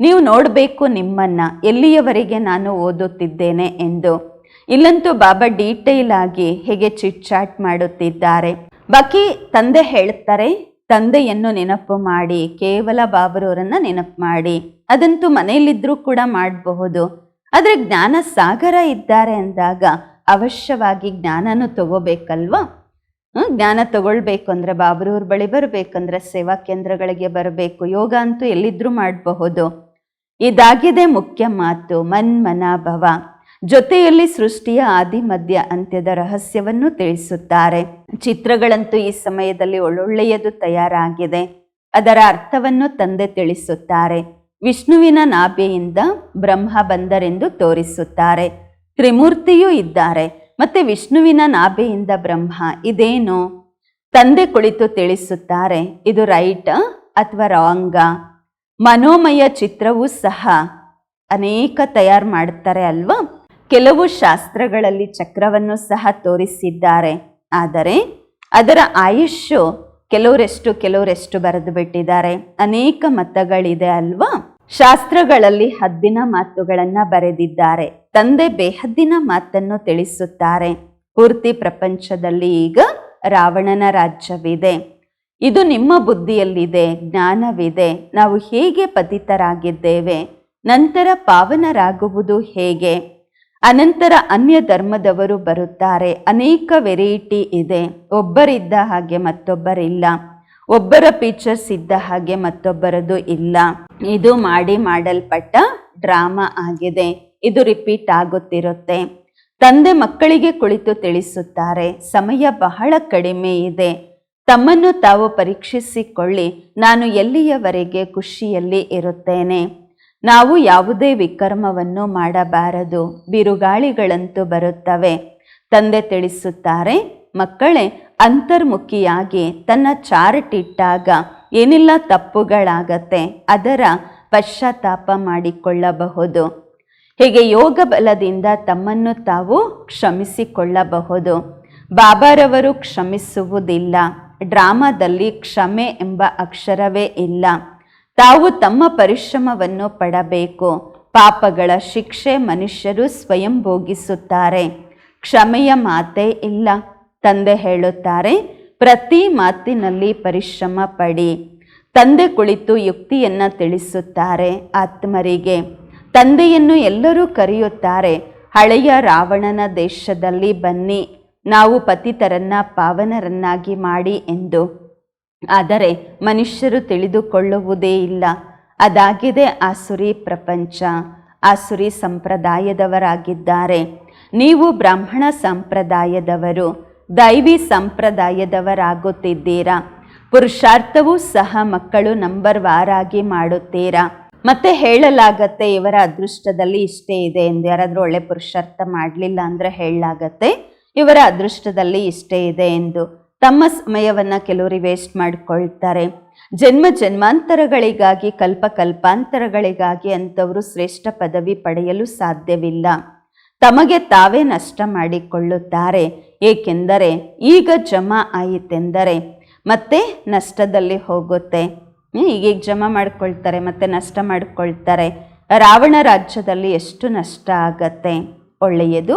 ನೀವು ನೋಡಬೇಕು ನಿಮ್ಮನ್ನ ಎಲ್ಲಿಯವರೆಗೆ ನಾನು ಓದುತ್ತಿದ್ದೇನೆ ಎಂದು. ಇಲ್ಲಂತೂ ಬಾಬಾ ಡೀಟೇಲ್ ಆಗಿ ಹೇಗೆ ಚಿಟ್ ಚಾಟ್ ಮಾಡುತ್ತಿದ್ದಾರೆ. ಬಾಕಿ ತಂದೆ ಹೇಳ್ತಾರೆ, ತಂದೆಯನ್ನು ನೆನಪು ಮಾಡಿ, ಕೇವಲ ಬಾಬರವರನ್ನ ನೆನಪು ಮಾಡಿ. ಅದಂತೂ ಮನೆಯಲ್ಲಿದ್ರೂ ಕೂಡ ಮಾಡಬಹುದು. ಆದರೆ ಜ್ಞಾನ ಸಾಗರ ಇದ್ದಾರೆ ಅಂದಾಗ ಅವಶ್ಯವಾಗಿ ಜ್ಞಾನನೂ ತಗೋಬೇಕಲ್ವಾ? ಜ್ಞಾನ ತಗೊಳ್ಬೇಕು ಅಂದ್ರೆ ಬಾಬರವ್ರ ಬಳಿ ಬರಬೇಕಂದ್ರೆ ಸೇವಾ ಕೇಂದ್ರಗಳಿಗೆ ಬರಬೇಕು, ಯೋಗ ಅಂತೂ ಎಲ್ಲಿದ್ರೂ ಮಾಡಬಹುದು. ಇದಾಗಿದೆ ಮುಖ್ಯ ಮಾತು ಭವ ಜೊತೆಯಲ್ಲಿ ಸೃಷ್ಟಿಯ ಆದಿ, ಮಧ್ಯ, ಅಂತ್ಯದ ರಹಸ್ಯವನ್ನು ತಿಳಿಸುತ್ತಾರೆ. ಚಿತ್ರಗಳಂತೂ ಈ ಸಮಯದಲ್ಲಿ ಒಳ್ಳೊಳ್ಳೆಯದು ತಯಾರಾಗಿದೆ. ಅದರ ಅರ್ಥವನ್ನು ತಂದೆ ತಿಳಿಸುತ್ತಾರೆ. ವಿಷ್ಣುವಿನ ನಾಭೆಯಿಂದ ಬ್ರಹ್ಮ ಬಂದರೆಂದು ತೋರಿಸುತ್ತಾರೆ. ತ್ರಿಮೂರ್ತಿಯೂ ಇದ್ದಾರೆ. ಮತ್ತೆ ವಿಷ್ಣುವಿನ ನಾಭೆಯಿಂದ ಬ್ರಹ್ಮ ಇದೇನು? ತಂದೆ ಕುಳಿತು ತಿಳಿಸುತ್ತಾರೆ, ಇದು ರೈಟ್ ಅಥವಾ ರಾಂಗ? ಮನೋಮಯ ಚಿತ್ರವೂ ಸಹ ಅನೇಕ ತಯಾರು ಮಾಡುತ್ತಾರೆ ಅಲ್ವಾ? ಕೆಲವು ಶಾಸ್ತ್ರಗಳಲ್ಲಿ ಚಕ್ರವನ್ನು ಸಹ ತೋರಿಸಿದ್ದಾರೆ. ಆದರೆ ಅದರ ಆಯುಷ್ಯು ಕೆಲವರೆಷ್ಟು ಕೆಲವರೆಷ್ಟು ಬರೆದು ಬಿಟ್ಟಿದ್ದಾರೆ. ಅನೇಕ ಮತಗಳಿದೆ ಅಲ್ವಾ? ಶಾಸ್ತ್ರಗಳಲ್ಲಿ ಹದ್ದಿನ ಮಾತುಗಳನ್ನ ಬರೆದಿದ್ದಾರೆ. ತಂದೆ ಬೇಹದ್ದಿನ ಮಾತನ್ನು ತಿಳಿಸುತ್ತಾರೆ. ಪೂರ್ತಿ ಪ್ರಪಂಚದಲ್ಲಿ ಈಗ ರಾವಣನ ರಾಜ್ಯವಿದೆ. ಇದು ನಿಮ್ಮ ಬುದ್ಧಿಯಲ್ಲಿದೆ, ಜ್ಞಾನವಿದೆ. ನಾವು ಹೇಗೆ ಪತಿತರಾಗಿದ್ದೇವೆ? ನಂತರ ಪಾವನರಾಗುವುದು ಹೇಗೆ? ಅನಂತರ ಅನ್ಯ ಧರ್ಮದವರು ಬರುತ್ತಾರೆ. ಅನೇಕ ವೆರೈಟಿ ಇದೆ. ಒಬ್ಬರಿದ್ದ ಹಾಗೆ ಮತ್ತೊಬ್ಬರಿಲ್ಲ. ಒಬ್ಬರ ಫೀಚರ್ಸ್ ಇದ್ದ ಹಾಗೆ ಮತ್ತೊಬ್ಬರದು ಇಲ್ಲ. ಇದು ಮಾಡಿ ಮಾಡಲ್ಪಟ್ಟ ಡ್ರಾಮಾ ಆಗಿದೆ. ಇದು ರಿಪೀಟ್ ಆಗುತ್ತಿರುತ್ತೆ. ತಂದೆ ಮಕ್ಕಳಿಗೆ ಕುಳಿತು ತಿಳಿಸುತ್ತಾರೆ. ಸಮಯ ಬಹಳ ಕಡಿಮೆ ಇದೆ. ತಮ್ಮನ್ನು ತಾವು ಪರೀಕ್ಷಿಸಿಕೊಳ್ಳಿ. ನಾನು ಎಲ್ಲಿಯವರೆಗೆ ಖುಷಿಯಲ್ಲಿ ಇರುತ್ತೇನೆ? ನಾವು ಯಾವುದೇ ವಿಕರ್ಮವನ್ನು ಮಾಡಬಾರದು. ಬಿರುಗಾಳಿಗಳಂತೂ ಬರುತ್ತವೆ. ತಂದೆ ತಿಳಿಸುತ್ತಾರೆ, ಮಕ್ಕಳೇ, ಅಂತರ್ಮುಖಿಯಾಗಿ ತನ್ನ ಚಾರ್ಟಿಟ್ಟಾಗ ಏನೆಲ್ಲ ತಪ್ಪುಗಳಾಗತ್ತೆ ಅದರ ಪಶ್ಚಾತ್ತಾಪ ಮಾಡಿಕೊಳ್ಳಬಹುದು. ಹೀಗೆ ಯೋಗ ಬಲದಿಂದ ತಮ್ಮನ್ನು ತಾವು ಕ್ಷಮಿಸಿಕೊಳ್ಳಬಹುದು. ಬಾಬಾರವರು ಕ್ಷಮಿಸುವುದಿಲ್ಲ. ಡ್ರಾಮಾದಲ್ಲಿ ಕ್ಷಮೆ ಎಂಬ ಅಕ್ಷರವೇ ಇಲ್ಲ. ತಾವು ತಮ್ಮ ಪರಿಶ್ರಮವನ್ನು ಪಡಬೇಕು. ಪಾಪಗಳ ಶಿಕ್ಷೆ ಮನುಷ್ಯರು ಸ್ವಯಂ ಭೋಗಿಸುತ್ತಾರೆ. ಕ್ಷಮೆಯ ಮಾತೇ ಇಲ್ಲ. ತಂದೆ ಹೇಳುತ್ತಾರೆ, ಪ್ರತಿ ಮಾತಿನಲ್ಲಿ ಪರಿಶ್ರಮ ಪಡಿ. ತಂದೆ ಕುಳಿತು ಯುಕ್ತಿಯನ್ನು ತಿಳಿಸುತ್ತಾರೆ ಆತ್ಮರಿಗೆ. ತಂದೆಯನ್ನು ಎಲ್ಲರೂ ಕರೆಯುತ್ತಾರೆ, ಹಳೆಯ ರಾವಣನ ದೇಶದಲ್ಲಿ ಬನ್ನಿ. ನಾವು ಪತಿತರನ್ನ, ಪಾವನರನ್ನಾಗಿ ಮಾಡಿ ಎಂದು. ಆದರೆ ಮನುಷ್ಯರು ತಿಳಿದುಕೊಳ್ಳುವುದೇ ಇಲ್ಲ. ಅದಾಗಿದೆ ಆಸುರಿ ಪ್ರಪಂಚ. ಆಸುರಿ ಸಂಪ್ರದಾಯದವರಾಗಿದ್ದಾರೆ. ನೀವು ಬ್ರಾಹ್ಮಣ ಸಂಪ್ರದಾಯದವರು, ದೈವಿ ಸಂಪ್ರದಾಯದವರಾಗುತ್ತಿದ್ದೀರಾ? ಪುರುಷಾರ್ಥವೂ ಸಹ ಮಕ್ಕಳು ನಂಬರ್ ವಾರಾಗಿ ಮಾಡುತ್ತೀರಾ? ಮತ್ತೆ ಹೇಳಲಾಗತ್ತೆ, ಇವರ ಅದೃಷ್ಟದಲ್ಲಿ ಇಷ್ಟೇ ಇದೆ ಎಂದು ಯಾರಾದರೂ ಒಳ್ಳೆ ಪುರುಷಾರ್ಥ ಮಾಡಲಿಲ್ಲ ಅಂದರೆ ಹೇಳಲಾಗತ್ತೆ, ಇವರ ಅದೃಷ್ಟದಲ್ಲಿ ಇಷ್ಟೇ ಇದೆ ಎಂದು. ತಮ್ಮ ಸಮಯವನ್ನು ಕೆಲವರು ವೇಸ್ಟ್ ಮಾಡಿಕೊಳ್ತಾರೆ. ಜನ್ಮ ಜನ್ಮಾಂತರಗಳಿಗಾಗಿ, ಕಲ್ಪ ಕಲ್ಪಾಂತರಗಳಿಗಾಗಿ ಅಂಥವರು ಶ್ರೇಷ್ಠ ಪದವಿ ಪಡೆಯಲು ಸಾಧ್ಯವಿಲ್ಲ. ತಮಗೆ ತಾವೇ ನಷ್ಟ ಮಾಡಿಕೊಳ್ಳುತ್ತಾರೆ. ಏಕೆಂದರೆ ಈಗ ಜಮಾ ಆಯಿತೆಂದರೆ ಮತ್ತೆ ನಷ್ಟದಲ್ಲಿ ಹೋಗುತ್ತೆ. ಈಗ ಜಮಾ ಮಾಡಿಕೊಳ್ತಾರೆ, ಮತ್ತೆ ನಷ್ಟ ಮಾಡಿಕೊಳ್ತಾರೆ. ರಾವಣ ರಾಜ್ಯದಲ್ಲಿ ಎಷ್ಟು ನಷ್ಟ ಆಗತ್ತೆ? ಒಳ್ಳೆಯದು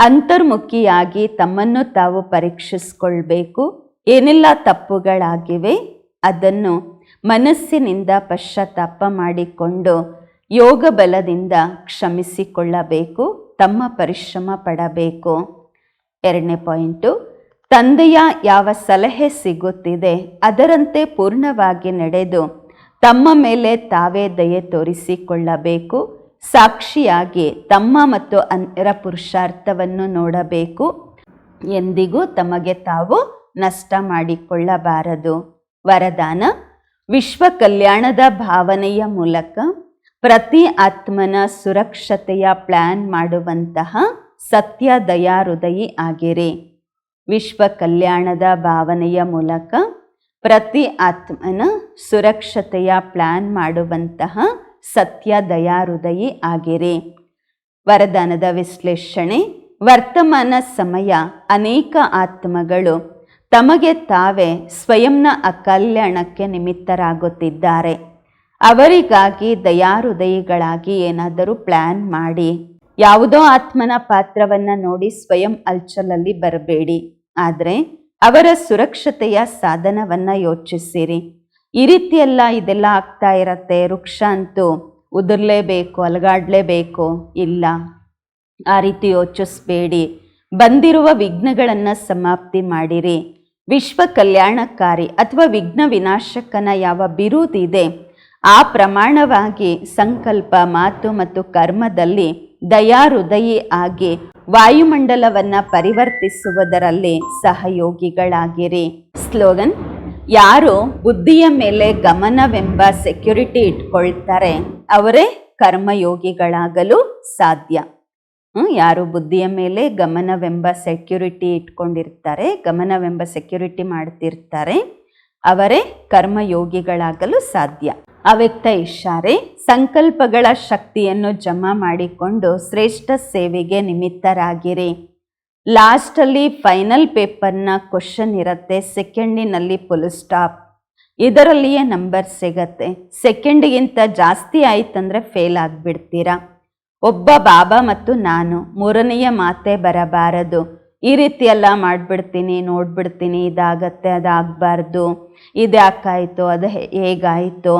ಅಂತರ್ಮುಖಿಯಾಗಿ ತಮ್ಮನ್ನು ತಾವು ಪರೀಕ್ಷಿಸ್ಕೊಳ್ಬೇಕು. ಏನೆಲ್ಲ ತಪ್ಪುಗಳಾಗಿವೆ ಅದನ್ನು ಮನಸ್ಸಿನಿಂದ ಪಶ್ಚಾತ್ತಾಪ ಮಾಡಿಕೊಂಡು ಯೋಗ ಬಲದಿಂದ ಕ್ಷಮಿಸಿಕೊಳ್ಳಬೇಕು, ತಮ್ಮ ಪರಿಶ್ರಮ ಪಡಬೇಕು. ಎರಡನೇ ಪಾಯಿಂಟು, ತಂದೆಯ ಯಾವ ಸಲಹೆ ಸಿಗುತ್ತಿದೆ ಅದರಂತೆ ಪೂರ್ಣವಾಗಿ ನಡೆದು ತಮ್ಮ ಮೇಲೆ ತಾವೇ ದಯೆ ತೋರಿಸಿಕೊಳ್ಳಬೇಕು. ಸಾಕ್ಷಿಯಾಗಿ ತಮ್ಮ ಮತ್ತು ಅನ್ಯರ ಪುರುಷಾರ್ಥವನ್ನು ನೋಡಬೇಕು. ಎಂದಿಗೂ ತಮಗೆ ತಾವು ನಷ್ಟ ಮಾಡಿಕೊಳ್ಳಬಾರದು. ವರದಾನ, ವಿಶ್ವ ಕಲ್ಯಾಣದ ಭಾವನೆಯ ಮೂಲಕ ಪ್ರತಿ ಆತ್ಮನ ಸುರಕ್ಷತೆಯ ಪ್ಲಾನ್ ಮಾಡುವಂತಹ ಸತ್ಯ ದಯಾ ಹೃದಯಿ ಆಗಿರಿ. ವಿಶ್ವ ಕಲ್ಯಾಣದ ಭಾವನೆಯ ಮೂಲಕ ಪ್ರತಿ ಆತ್ಮನ ಸುರಕ್ಷತೆಯ ಪ್ಲಾನ್ ಮಾಡುವಂತಹ ಸತ್ಯ ದಯಾ ಹೃದಯಿ ಆಗಿರಿ. ವರದಾನದ ವಿಶ್ಲೇಷಣೆ, ವರ್ತಮಾನ ಸಮಯ, ಅನೇಕ ಆತ್ಮಗಳು, ತಮಗೆ ತಾವೇ ಸ್ವಯಂನ ಅಕಲ್ಯಾಣಕ್ಕೆ ನಿಮಿತ್ತರಾಗುತ್ತಿದ್ದಾರೆ. ಅವರಿಗಾಗಿ ದಯಾಹೃದಯಿಗಳಾಗಿ ಏನಾದರೂ ಪ್ಲ್ಯಾನ್ ಮಾಡಿ. ಯಾವುದೋ ಆತ್ಮನ ಪಾತ್ರವನ್ನು ನೋಡಿ ಸ್ವಯಂ ಅಲ್ಚಲಲ್ಲಿ ಬರಬೇಡಿ. ಆದರೆ ಅವರ ಸುರಕ್ಷತೆಯ ಸಾಧನವನ್ನು ಯೋಚಿಸಿರಿ. ಈ ರೀತಿಯೆಲ್ಲ ಇದೆಲ್ಲ ಆಗ್ತಾ ಇರತ್ತೆ. ವೃಕ್ಷ ಅಂತೂ ಉದುರ್ಲೇಬೇಕು, ಅಲಗಾಡ್ಲೇಬೇಕು. ಇಲ್ಲ. ಆ ರೀತಿ ಯೋಚಿಸ್ಬೇಡಿ. ಬಂದಿರುವ ವಿಘ್ನಗಳನ್ನು ಸಮಾಪ್ತಿ ಮಾಡಿರಿ. ವಿಶ್ವ ಕಲ್ಯಾಣಕಾರಿ ಅಥವಾ ವಿಘ್ನ ವಿನಾಶಕನ ಯಾವ ಬಿರುದಿದೆ, ಆ ಪ್ರಮಾಣವಾಗಿ ಸಂಕಲ್ಪ, ಮಾತು ಮತ್ತು ಕರ್ಮದಲ್ಲಿ ದಯಾ ಹೃದಯಿ ಆಗಿ ವಾಯುಮಂಡಲವನ್ನು ಪರಿವರ್ತಿಸುವುದರಲ್ಲಿ ಸಹಯೋಗಿಗಳಾಗಿರಿ. ಸ್ಲೋಗನ್ ಯಾರು ಬುದ್ಧಿಯ ಮೇಲೆ ಗಮನವೆಂಬ ಸೆಕ್ಯುರಿಟಿ ಇಟ್ಕೊಳ್ತಾರೆ, ಅವರೇ ಕರ್ಮಯೋಗಿಗಳಾಗಲು ಸಾಧ್ಯ. ಯಾರು ಬುದ್ಧಿಯ ಮೇಲೆ ಗಮನವೆಂಬ ಸೆಕ್ಯುರಿಟಿ ಇಟ್ಕೊಂಡಿರ್ತಾರೆ, ಗಮನವೆಂಬ ಸೆಕ್ಯುರಿಟಿ ಮಾಡ್ತಿರ್ತಾರೆ, ಅವರೇ ಕರ್ಮಯೋಗಿಗಳಾಗಲು ಸಾಧ್ಯ. ಅವ್ಯಕ್ತ ಇಷಾರೆ ಸಂಕಲ್ಪಗಳ ಶಕ್ತಿಯನ್ನು ಜಮಾ ಮಾಡಿಕೊಂಡು ಶ್ರೇಷ್ಠ ಸೇವೆಗೆ ನಿಮಿತ್ತರಾಗಿರಿ. ಲಾಸ್ಟಲ್ಲಿ ಫೈನಲ್ ಪೇಪರ್ನ ಕ್ವಶನ್ ಇರುತ್ತೆ, ಸೆಕೆಂಡಿನಲ್ಲಿ ಫುಲ್ ಸ್ಟಾಪ್. ಇದರಲ್ಲಿಯೇ ನಂಬರ್ ಸಿಗತ್ತೆ. ಸೆಕೆಂಡ್ಗಿಂತ ಜಾಸ್ತಿ ಆಯ್ತಂದ್ರೆ ಫೇಲ್ ಆಗಿಬಿಡ್ತೀರಾ? ಒಬ್ಬ ಬಾಬಾ ಮತ್ತು ನಾನು, ಮೂರನೆಯ ಮಾತೆ ಬರಬಾರದು. ಈ ರೀತಿ ಎಲ್ಲ ಮಾಡಿಬಿಡ್ತೀನಿ, ನೋಡ್ಬಿಡ್ತೀನಿ, ಇದಾಗತ್ತೆ, ಅದಾಗಬಾರ್ದು. ಇದ್ಯಾಕಾಯಿತು, ಅದು ಹೇಗಾಯಿತು?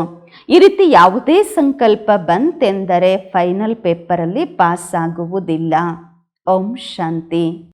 ಈ ರೀತಿ ಯಾವುದೇ ಸಂಕಲ್ಪ ಬಂತೆಂದರೆ ಫೈನಲ್ ಪೇಪರಲ್ಲಿ ಪಾಸ್ ಆಗುವುದಿಲ್ಲ ಓಂ ಶಾಂತಿ.